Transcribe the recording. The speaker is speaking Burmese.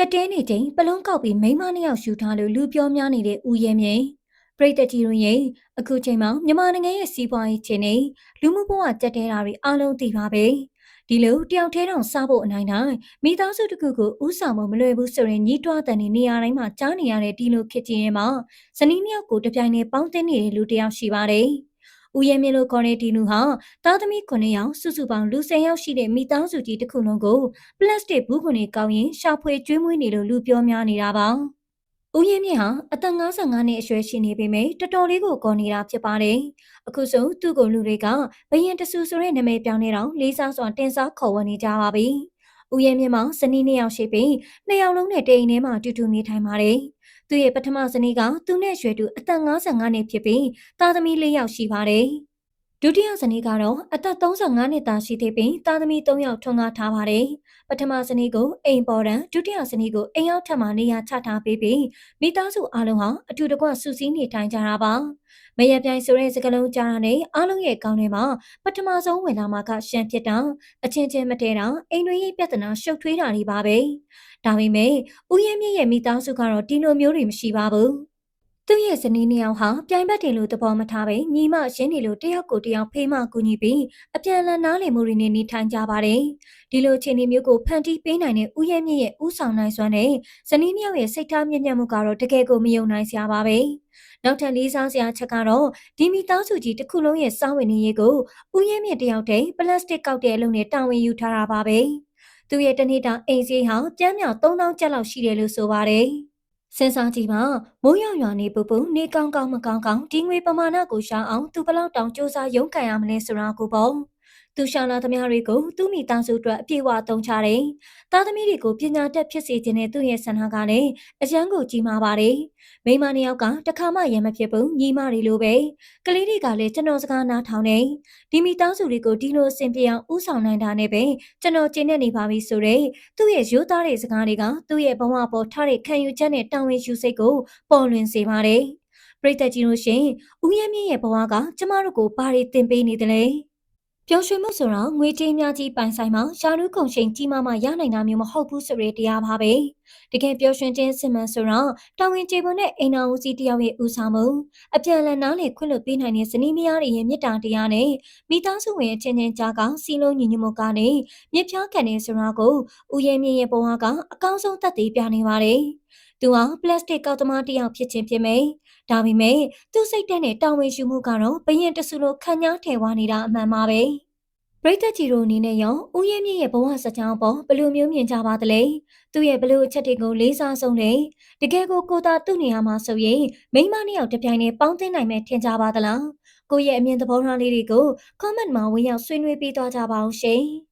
ကြက်တဲနေချိန်ပလုံးကောက်ပြီးမိန်းမနှစ်ယောက်ရှူထားလို့လူပြောများနေတဲ့ဦးရဲမြင့်ပရိသတ်ကြီးတို့ရဲ့အခုချိန်မှာမြန်မာနိုင်ငံရဲ့စီးပွားရေးချိန်နဲ့လူမှုဘဝကြက်တဲတာတွေအလုံးသိပါပဲဒီလိုတယောက်တည်းတောင်စားဖို့အနိုင်နိုင်မိသားစုတစ်ခုကိုဥဆောင်မမလွယ်ဘူးဆိုရင်ညီးတွားတဲ့နေရာတိုင်းမှာကြားနေရတဲ့ဒီလိုခစ်ကြီးရဲ့မှာဇနီးနှစ်ယောက်ကိုတပြိုင်တည်းပေါင်းသင်းနေတဲ့လူတစ်ယောက်ရှိပါတယ် ဦးရဲမြင့်လို့ခေါ်တဲ့ဒီလူဟာသားသမီး9ယောက်စုစုပေါင်းလူ10ယောက်ရှိတဲ့မိသားစုကြီးတစ်ခုလုံးကိုပလတ်စတစ်ဘူးခွန်တွေကောင်းရင်ရှာဖွေကျွေးမွေးနေလို့လူပြောများနေတာပါ။ဦးရင်မြင့်ဟာအသက်55နှစ်အရွယ်ရှိနေပေမဲ့တော်တော်လေးကိုကော်နေတာဖြစ်ပါတယ်။အခုဆိုသူ့ကိုလူတွေကဘယင်တဆူဆိုတဲ့နာမည်ပြောင်းနေတော့လေးစားစွာတင်စားခေါ်ဝေါ်နေကြပါပြီ။ဦးရင်မြင့်မှာဇနီးနှစ်ယောက်ရှိပြီးနှစ်ယောက်လုံးနဲ့တိမ်ထဲမှာတူတူနေထိုင်ပါတယ်။ သူ့ရဲ့ပထမဇနီးကသူနဲ့ရွယ်တူအသက်55နှစ်ဖြစ်ပြီးသားသမီး၄ယောက်ရှိပါတယ်။ ဒုတိယဇနီးကတော့အသက်35နှစ်သားရှိသေးပြီးသားသမီး3ယောက်ထွန်းကားထားပါတယ်။ပထမဇနီးကိုအိမ်ပေါ်တန်းဒုတိယဇနီးကိုအိမ်ရောက်ထပ်မှနေရာချထားပေးပြီးမိသားစုအားလုံးဟာအထူးတကွစုစည်းနေထိုင်ကြတာပါ။မရပြိုင်ဆိုတဲ့စကားလုံးကြားတာနဲ့အားလုံးရဲ့ကောင်းထဲမှာပထမဆုံးဝင်လာမှာကရှမ်းဖြစ်တာအချင်းချင်းမတည့်တာအိမ်တွင်းရေးပြဿနာရှုပ်ထွေးတာတွေပါပဲ။ဒါပေမဲ့ဦးရဲမြင့်ရဲ့မိသားစုကတော့ဒီလိုမျိုးတွေမရှိပါဘူး။ သူ့ရဲ့ဇနီးနှစ်ယောက်ဟာပြိုင်ဘက်တွေလိုသဘောမထားပဲညီမရင်းနေလိုတယောက်ကိုတယောက်ဖေးမကူညီပြီးအပြန်အလှန်နားလည်မှုတွေနဲ့နေထိုင်ကြပါတယ်။ဒီလိုအခြေအနေမျိုးကိုဖန်တီးပေးနိုင်တဲ့ဦးရဲမြင့်ရဲ့ဥဆောင်နိုင်စွမ်းနဲ့ဇနီးနှစ်ယောက်ရဲ့စိတ်ထားမြင့်မြတ်မှုကတော့တကယ်ကိုမယုံနိုင်စရာပါပဲ။နောက်ထပ်လေးစားစရာချက်ကတော့ဒီမီသားစုကြီးတစ်ခုလုံးရဲ့စောင်းဝင်နေရေးကိုဦးရဲမြင့်တယောက်တည်းပလတ်စတစ်ကောက်တဲ့အလုံးနဲ့တာဝန်ယူထားတာပါပဲ။သူ့ရဲ့တနေ့တာအိမ်စည်းဟာကျမ်းမြောင်3000ကျပ်လောက်ရှိတယ်လို့ဆိုပါတယ်။ စဉ်းစားကြည့်ပါမိုးရွာရွာနေပူပူနေကောင်းကောင်းမကောင်းကောင်းဒီငွေပမာဏကိုရှာအောင်သူဘလောက်တောင်စူးစမ်းရုန်းကန်ရမလဲဆိုတာကိုပေါ့ သူရှာလာသမျှတွေကိုသူ့မိသားစုအတွက်အပြည့်အဝသုံးချတယ်။သားသမီးတွေကိုပညာတတ်ဖြစ်စေခြင်းနဲ့သူ့ရဲ့ဆန္ဒကလည်းအရန်ကိုကြီးမားပါတယ်။မိမနှစ်ယောက်ကတခါမှရံမဖြစ်ဘူးညီမတွေလိုပဲ။ကလေးတွေကလည်းကျွန်တော်စကားနားထောင်နေ။ဒီမိသားစုတွေကိုဒီလိုအဆင်ပြေအောင်ဥဆောင်နိုင်တာနဲ့ပဲကျွန်တော်ကျင့်နေနေပါပြီဆိုတော့သူ့ရဲ့ရိုးသားတဲ့စကားတွေကသူ့ရဲ့ဘဝပေါ်ထားတဲ့ခံယူချက်နဲ့တာဝန်ယူစိတ်ကိုပေါ်လွင်စေပါတယ်။ပရိသတ်ကြီးတို့ရှင်ဦးရမြင့်ရဲ့ဘဝကကျမတို့ကိုဘာတွေသင်ပေးနေသလဲ။ ပျော်ရွှင်မှုဆိုတာငွေကြေးများကြီးပိုင်ဆိုင်မှရှာလူကုန်ချိန်ကြီးမားမှရနိုင်တာမျိုးမဟုတ်ဘူးဆိုရတရားပါပဲတကယ်ပျော်ရွှင်ခြင်းစစ်မှန်ဆိုတော့တာဝန်ကျေပွန်တဲ့အိမ်တော်ဦးစီးတယောက်ရဲ့ဦးဆောင်မှုအပြန်အလှန်နားလေခွင့်လွှတ်ပေးနိုင်တဲ့ဇနီးမယားတွေရဲ့မေတ္တာတရားနဲ့မိသားစုဝင်အချင်းချင်းကြားကစီလုံးညီညွတ်မှုကနေမြစ်ဖြားခံနေဆိုတာကိုဦးရဲမြင့်ရဲ့ဘဝကအကောင်းဆုံးသက်သေပြနေပါတယ် သူဟာပလတ်စတစ်ကောက်သမားတစ်ယောက်ဖြစ်ခြင်းဖြစ်မယ်။ဒါပေမဲ့သူ့စိတ်ထဲနဲ့တာဝန်ယူမှုကတော့ဘရင်တဆူလိုခံညားထဲဝါနေတာအမှန်ပါပဲ။ပရိသတ်ကြီးတို့အနေနဲ့ရောဦးရဲမြင့်ရဲ့ဘဝစကြောင်းပေါ်ဘလို့မျိုးမြင်ကြပါသလဲ။သူ့ရဲ့ဘလို့အချက်တွေကိုလေးစားဆုံးတယ်။တကယ်ကိုကိုသာသူ့နေရာမှာဆိုရင်မိမနှစ်ယောက်တပြိုင်တည်းပေါင်းသင်းနိုင်မယ်ထင်ကြပါသလား။ကိုယ့်ရဲ့အမြင်သဘောထားလေးတွေကို comment မှာဝင်ရောက်ဆွေးနွေးပေးသွားကြပါအောင်ရှင်။